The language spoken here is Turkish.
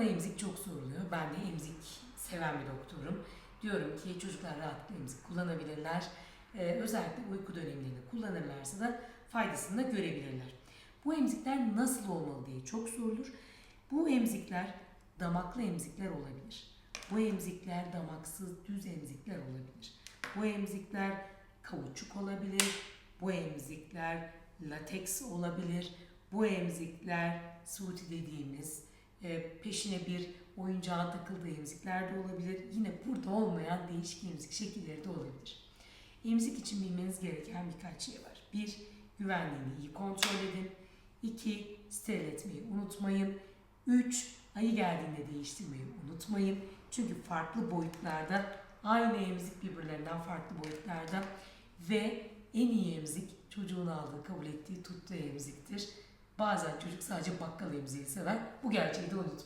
Bana emzik çok soruluyor. Ben de emzik seven bir doktorum. Diyorum ki çocuklar rahatlıkla emzik kullanabilirler. Ee, özellikle uyku dönemlerinde kullanırlarsa da faydasını da görebilirler. Bu emzikler nasıl olmalı diye çok sorulur. Bu emzikler damaklı emzikler olabilir. Bu emzikler damaksız düz emzikler olabilir. Bu emzikler kauçuk olabilir. Bu emzikler lateks olabilir. Bu emzikler suti dediğimiz peşine bir oyuncağın takıldığı emzikler de olabilir. Yine burada olmayan değişik emzik şekilleri de olabilir. Emzik için bilmeniz gereken birkaç şey var. Bir, güvenliğini iyi kontrol edin. İki, steril etmeyi unutmayın. Üç, ayı geldiğinde değiştirmeyi unutmayın. Çünkü farklı boyutlarda aynı emzik birbirlerinden farklı boyutlarda ve en iyi emzik çocuğun aldığı, kabul ettiği, tuttuğu emziktir. Bazen çocuk sadece bakkal emziği sever. Bu gerçeği de unutmayın.